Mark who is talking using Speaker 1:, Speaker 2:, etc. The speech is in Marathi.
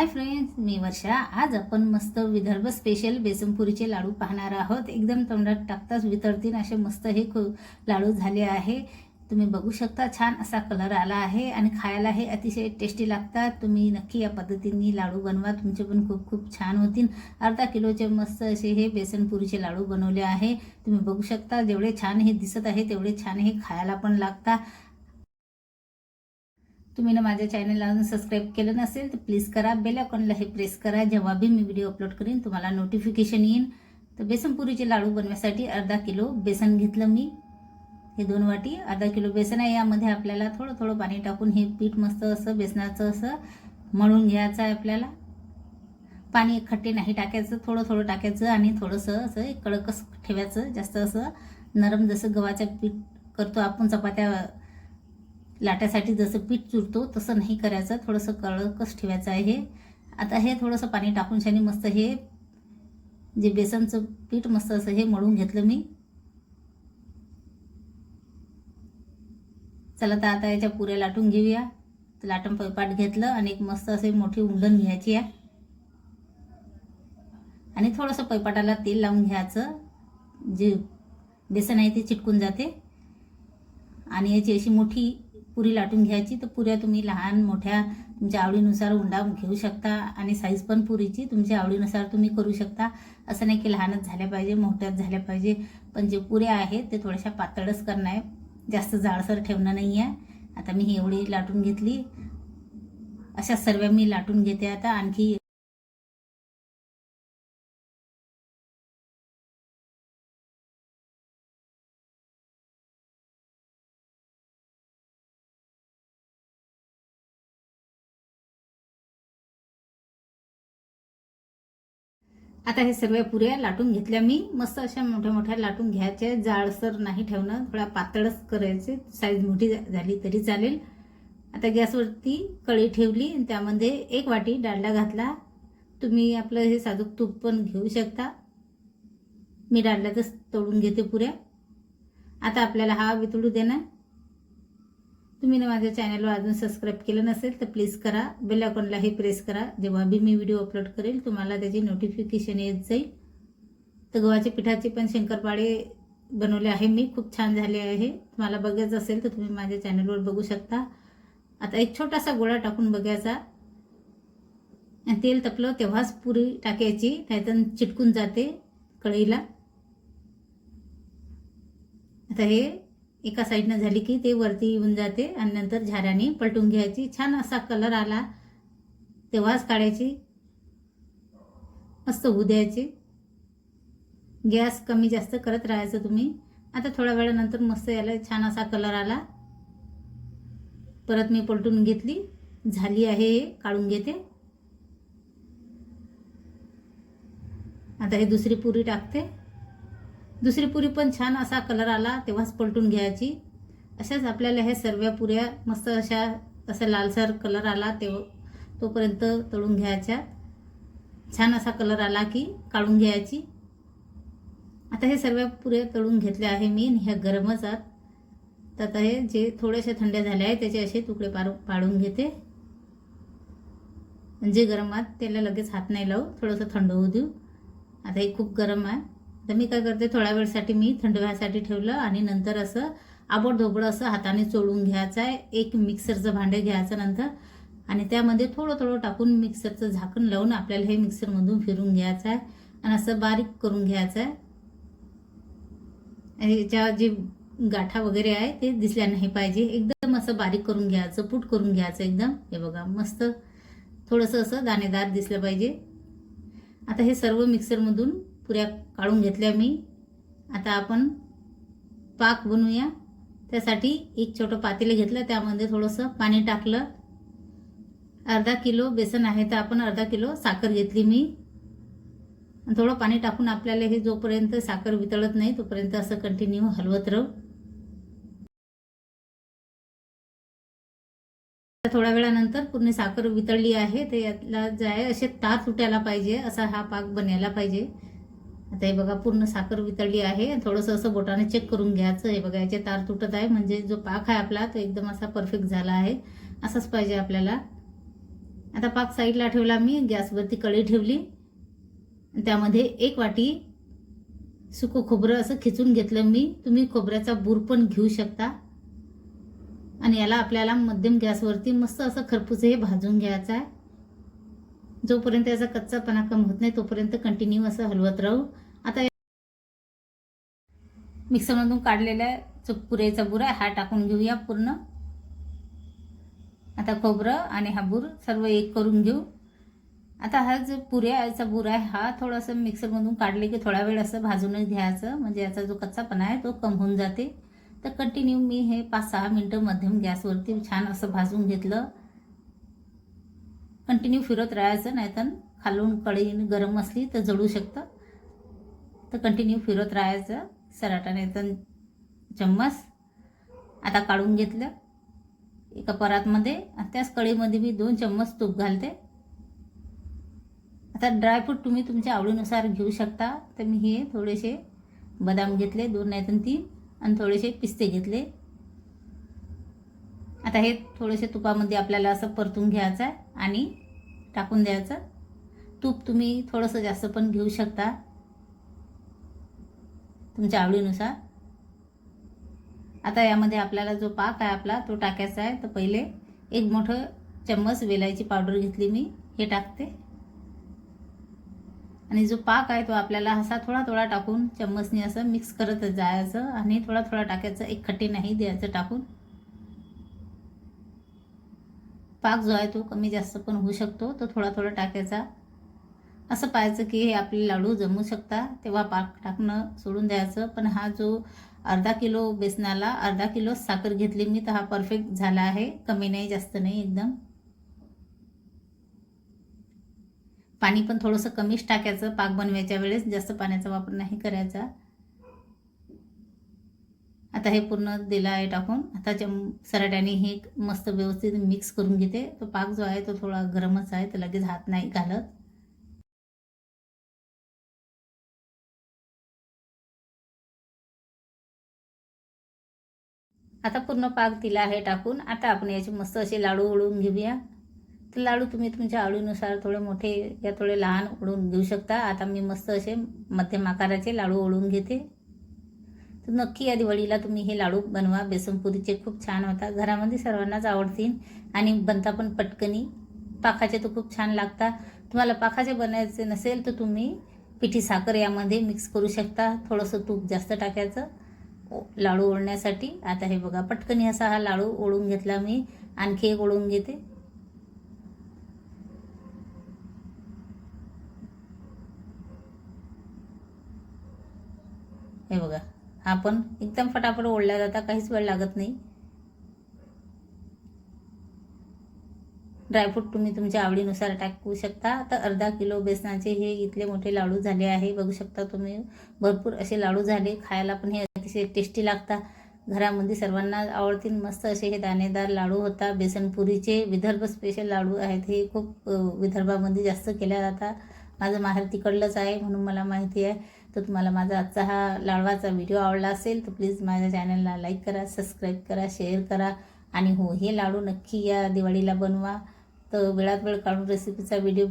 Speaker 1: हाय फ्रेंड्स मी वर्षा. आज आपण मस्त विदर्भ स्पेशल बेसनपुरीचे लाडू पाहणार आहोत. एकदम तोंडात टाकताच वितरतील असे मस्त हे खू लाडू झाले आहे. तुम्ही बघू शकता छान असा कलर आला आहे आणि खायला हे अतिशय टेस्टी लागतात. तुम्ही नक्की या पद्धतीने लाडू बनवा. तुमचे पण खूप खूप छान होतील. अर्धा किलोचे मस्त असे हे बेसनपुरीचे लाडू बनवले आहे. तुम्ही बघू शकता जेवढे छान हे दिसत आहे तेवढे छान हे खायला पण लागतात तुम्ही ना माझ्या चॅनलला अजून सबस्क्राईब केलं नसेल तर प्लीज करा. बेल आयकॉनला हे प्रेस करा. जेव्हा बी मी व्हिडिओ अपलोड करीन तुम्हाला नोटिफिकेशन येईन. तर बेसनपुरीचे लाडू बनवण्यासाठी अर्धा किलो बेसन घेतलं मी. हे दोन वाटी. अर्धा किलो बेसन आहे. यामध्ये आपल्याला थोडं थोडं पाणी टाकून हे पीठ मस्त असं बेसनाचं असं मळून घ्यायचं आहे आपल्याला. पाणी खट्टे नाही टाकायचं. थोडं थोडं टाकायचं आणि थोडंसं असं कडकच ठेवायचं. जास्त असं नरम जसं गव्हाचं पीठ करतो आपण चपात्या लाटासाठी जसं पीठ चुरतो तसं नाही करायचं. थोडंसं कळकच ठेवायचं आहे. हे आता हे थोडंसं पाणी टाकून शानी मस्त हे जे बेसनचं पीठ मस्त असं हे मळून घेतलं मी. चला तर आता याच्या पुऱ्या लाटून घेऊया. तर लाटण पैपाट घेतलं आणि एक मस्त असे मोठी उंडण घ्यायची आहे. आणि थोडंसं पैपाटाला तेल लावून घ्यायचं. जे बेसन आहे ते चिटकून जाते. आणि याची अशी मोठी पुरी लाटून घ्यायची. तर पुऱ्या तुम्ही लहान मोठ्या तुमच्या आवडीनुसार उंडा घेऊ शकता आणि साईज पण पुरीची. तुमच्या आवडीनुसार तुम्ही करू शकता. असं नाही की लहानच झाल्या पाहिजे मोठ्याच झाल्या पाहिजे. पण जे पुऱ्या आहेत ते थोड्याशा पातळच करणं आहे. जास्त जाडसर ठेवणं नाही आहे. आता मी ही एवढी लाटून घेतली. अशा सर्व मी लाटून घेते आता. आणखी आता हे सर्व पुऱ्या लाटून घेतल्या मी. मस्त अशा मोठ्या मोठ्या लाटून घ्यायच्या जाडसर नाही ठेवणं. थोडा पातळच करायचे. साईज मोठी झाली तरी चालेल. आता गॅसवरती कळी ठेवली आणि त्यामध्ये एक वाटी डालडा घातला. तुम्ही आपलं हे साजूक तूप पण घेऊ शकता. मी डालड्यातच तळून घेते पुऱ्या. आता आपल्याला हा वितळू देणार. तुम्ही ना माझ्या चॅनलवर अजून सबस्क्राईब केलं नसेल तर प्लीज करा. बेल आयकॉनलाही प्रेस करा. जेव्हा बी मी व्हिडिओ अपलोड करेल तुम्हाला त्याची नोटिफिकेशन येत जाईल. तर गव्हाच्या पिठाचे पण शंकरपाळे बनवले आहे मी. खूप छान झाले आहे. तुम्हाला बघायचं असेल तर तुम्ही माझ्या चॅनलवर बघू शकता. आता एक छोटासा गोळा टाकून बघायचा. आणि तेल तपलं तेव्हाच पुरी टाकायची नाहीतर चिटकून जाते कढईला. आता हे एका साईडनं झाली की ते वरती येऊन जाते आणि नंतर झाऱ्याने पलटून घ्यायची. छान असा कलर आला. तेव्हाच काढायची. मस्त होऊ द्यायची. गॅस कमी जास्त करत राहायचं तुम्ही. आता थोड्या वेळानंतर मस्त याला छान असा कलर आला. परत मी पलटून घेतली. झाली आहे हे काढून घेते. आता हे दुसरी पुरी टाकते. दुसरी पुरी पण छान असा कलर आला तेव्हाच पलटून घ्यायची. अशाच आपल्याला ह्या सर्व पुऱ्या मस्त अशा असा लालसर कलर आला तेव्हा तोपर्यंत तळून घ्यायच्या. छान असा कलर आला की काढून घ्यायची. आता हे सर्व पुऱ्या तळून घेतल्या आहे मी ह्या गरमच आत तर आता हे जे थोड्याशा थंड्या झाल्या आहेत त्याचे असे तुकडे पार पाडून घेते. जे गरम आत त्याला लगेच हात नाही लावू थोडंसं थंड होऊ देऊ. आता हे खूप गरम आहे. तर मी काय करते थोड्या वेळसाठी मी थंड व्हायसाठी ठेवलं आणि नंतर असं आबड धोबडं असं हाताने चोळून घ्यायचं आहे एक मिक्सरचं भांडे घ्यायचं नंतर आणि त्यामध्ये थोडं थोडं टाकून मिक्सरचं झाकण लावून आपल्याला हे मिक्सरमधून फिरून घ्यायचं आहे आणि असं बारीक करून घ्यायचं आहे आणि याच्या जे गाठा वगैरे आहे ते दिसल्या नाही पाहिजे. एकदम असं बारीक करून घ्यायचं पुट करून घ्यायचं एकदम. हे बघा मस्त थोडंसं असं दाणेदार दिसलं पाहिजे. आता हे सर्व मिक्सरमधून पुऱ्या काढून घेतल्या मी. आता आपण पाक बनवूया. त्यासाठी एक छोटं पातेलं घेतलं. त्यामध्ये थोडंसं पाणी टाकलं. अर्धा किलो बेसन आहे तर आपण अर्धा किलो साखर घेतली मी. थोडं पाणी टाकून आपल्याला हे जोपर्यंत साखर वितळत नाही तोपर्यंत असं कंटिन्यू हलवत राहू. थोड्या वेळानंतर पूर्ण साखर वितळली आहे. तर यातला जे आहे असे तार सुटायला पाहिजे. असा हा पाक बनायला पाहिजे. आता हे बघा पूर्ण साखर वितळली आहे. थोडंसं असं बोटाने चेक करून घ्यायचं. हे बघा याचे तार तुटत आहे. म्हणजे जो पाक आहे आपला तो एकदम असा परफेक्ट झाला आहे. असाच पाहिजे आपल्याला. आता पाक साईडला ठेवला मी. गॅसवरती कळी ठेवली. त्यामध्ये एक वाटी सुकं खोबरं असं खिचून घेतलं मी. तुम्ही खोबऱ्याचा बूर पण घेऊ शकता. आणि याला आपल्याला मध्यम गॅसवरती मस्त असं खरपूस हे भाजून घ्यायचं आहे. जोपर्यंत याचा कच्चापणा कम होत नाही तोपर्यंत कंटिन्यू असं हलवत राहू. मिक्सरमधून काढलेला जो पुरेचा बुरा आहे हा टाकून घेऊया पूर्ण. आता खोबरं आणि हा बूर सर्व एक करून घेऊ. आता हा जो पुऱ्याचा बूर आहे हा थोडासा मिक्सरमधून काढले की थोडा वेळ असं भाजूनच घ्यायचं. म्हणजे याचा जो कच्चापणा आहे तो कम होऊन जाते. तर कंटिन्यू मी हे पाच सहा मिनटं मध्यम गॅसवरती छान असं भाजून घेतलं. कंटिन्यू फिरत राहायचं नाहीतर खालून कढई गरम असली तर जळू शकतं. तर कंटिन्यू फिरत राहायचं. सराटा नाहीतर चम्मच आता काढून घेतलं. एका परातमध्ये आणि त्याच कढीमध्ये मी दोन चम्मच तूप घालते. आता ड्रायफ्रूट तुम्ही तुमच्या आवडीनुसार घेऊ शकता. तर मी हे थोडेसे बदाम घेतले दोन नाही तर तीन आणि थोडेसे पिस्ते घेतले. आता हे थोडेसे तुपामध्ये आपल्याला असं परतून घ्यायचं आहे आणि टाकून द्यायचं. तूप तुम्ही थोडंसं जास्त पण घेऊ शकता. तुमच्या आवडीनुसार. आता यामध्ये आपल्याला जो पाक आहे आपला तो टाकायचा आहे. तर पहिले एक मोठं चम्मच वेलायची पावडर घेतली मी. हे टाकते. आणि जो पाक आहे तो आपल्याला असा थोडा थोडा टाकून चम्मचने असं मिक्स करत जायचं आणि थोडा थोडा टाकायचं. एक खट्टी नाही द्यायचं टाकून. पाक जो आहे तो कमी जास्त पण होऊ शकतो. तो थोडा थोडा टाकायचा. असं पाहायचं की हे आपले लाडू जमू शकता तेव्हा पाक टाकणं सोडून द्यायचं. पण हा जो अर्धा किलो बेसनाला अर्धा किलो साखर घेतली मी तर हा परफेक्ट झाला आहे. कमी नाही जास्त नाही एकदम. पाणी पण थोडंसं कमीच टाकायचं पाक बनवायच्या वेळेस. जास्त पाण्याचा वापर नाही करायचा. आता हे पूर्ण दिलं आहे टाकून. आता चम सराट्याने हे मस्त व्यवस्थित मिक्स करून घेते. तो पाक जो आहे तो थोडा गरमच आहे तर लगेच हात नाही घालत. आता पूर्ण पाक तिला आहे टाकून आता आपण याचे मस्त असे लाडू ओळून घेऊया. तर लाडू तुम्ही तुमच्या आवडीनुसार थोडे मोठे या थोडे लहान ओढून घेऊ शकता. आता मी मस्त असे मध्यम आकाराचे लाडू ओळून घेते. तर नक्की या दिवाळीला तुम्ही हे लाडू बनवा. बेसनपुरीचे खूप छान होता घरामध्ये सर्वांनाच आवडतील. आणि बनता पण पटकनी. पाखाचे तर खूप छान लागतात. तुम्हाला पाखाचे बनायचे नसेल तर तुम्ही पिठी साखर यामध्ये मिक्स करू शकता. थोडंसं तूप जास्त टाकायचं. लाडू ओढण्यासाठी. आता हे बघा पटकनी असा हा लाडू ओढून घेतला मी. आणखी एक ओढून घेते. हे बघा हा पण एकदम फटाफट ओढला जाता काहीच वेळ लागत नाही. ड्रायफ्रूट तुम्ही तुमच्या आवडीनुसार टाकू शकता. आता अर्धा किलो बेसनाचे हे इथले मोठे लाडू झाले आहे. बघू शकता तुम्ही भरपूर असे लाडू झाले. खायला पण हे अतिशय टेस्टी लागतात घरामध्ये सर्वांना आवडतील मस्त असे हे दाणेदार लाडू होता. बेसनपुरीचे विदर्भ स्पेशल लाडू आहेत. हे खूप विदर्भामध्ये जास्त केल्या जातात. माझं माहेर तिकडलंच आहे म्हणून मला माहिती आहे. तर तुम्हाला माझा आजचा हा लाडवाचा व्हिडिओ आवडला असेल तर प्लीज माझ्या चॅनलला लाईक करा सबस्क्राईब करा शेअर करा. आणि हो हे लाडू नक्की या दिवाळीला बनवा. तर वेळात वेळ काढून रेसिपीचा व्हिडिओ